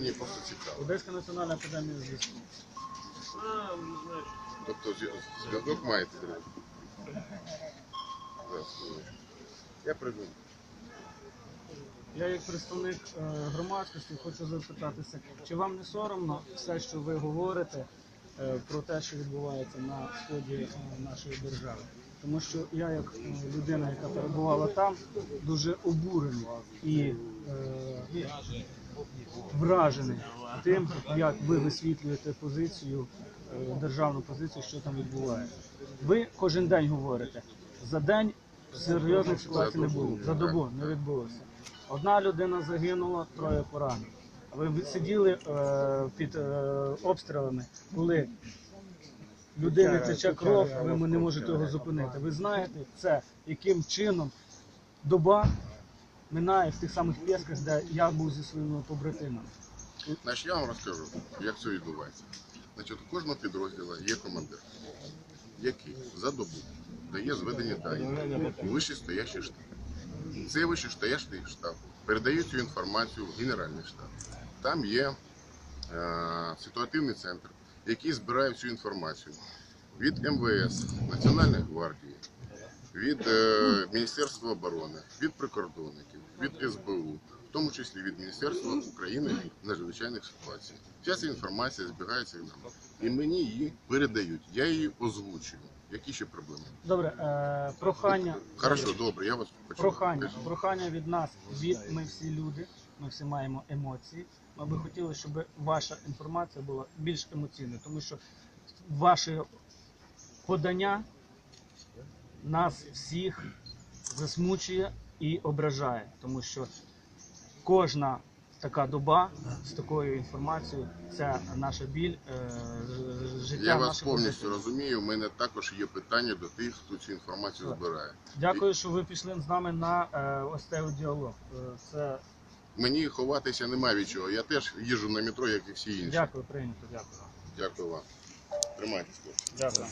мені просто цікаво. Одеська національна академія зв'язку. Тобто зв'язок маєте хвилиночку. Я прийду. Я як представник е, громадськості хочу запитатися, чи вам не соромно все, що ви говорите е, про те, що відбувається на сході е, нашої держави? Тому що я, як е, людина, яка перебувала там, дуже обурений і е, вражений тим, як ви висвітлюєте позицію, е, державну позицію, що там відбувається. Ви кожен день говорите, за день серйозних ситуацій не було, за добу не відбулося. Одна людина загинула, троє поранені. А Ви сиділи е, під е, обстрілами, коли людина тече кров, ви не можете його зупинити. Ви знаєте це, яким чином доба минає в тих самих пєсках, де я був зі своїми побратимами. Значить, я вам розкажу, як це відбувається. Значить, у кожного підрозділу є командир, який за добу дає зведені дані вищестоящий штаб. Цей вищестоящий штаб передає цю інформацію в Генеральний штаб. Там є е, ситуативний центр, який збирає цю інформацію від МВС, Національної гвардії, від е, Міністерства оборони, від прикордонників, від СБУ, в тому числі від Міністерства України надзвичайних ситуацій. Вся ця інформація збігається в нам. І мені її передають. Я її озвучую. Які ще проблеми? Добре, е, прохання. Хорошо, добре, я вас почув. Прохання, прохання від нас, від ми всі люди, ми всі маємо емоції. Ми би хотіли, щоб ваша інформація була більш емоційною, тому що ваше подання нас всіх засмучує і ображає, тому що кожна така доба з такою інформацією це наша біль, е, життя Я вас повністю побратимів. розумію. У мене також є питання до тих, хто цю інформацію збирає. Дякую, що ви пішли з нами на е, ось цей діалог. Е, Це Мені ховатися немає від чого. Я теж їжджу на метро, як і всі інші. дякую, прийнято, дякую. Дякую вам. Тримайтесь. Дякую.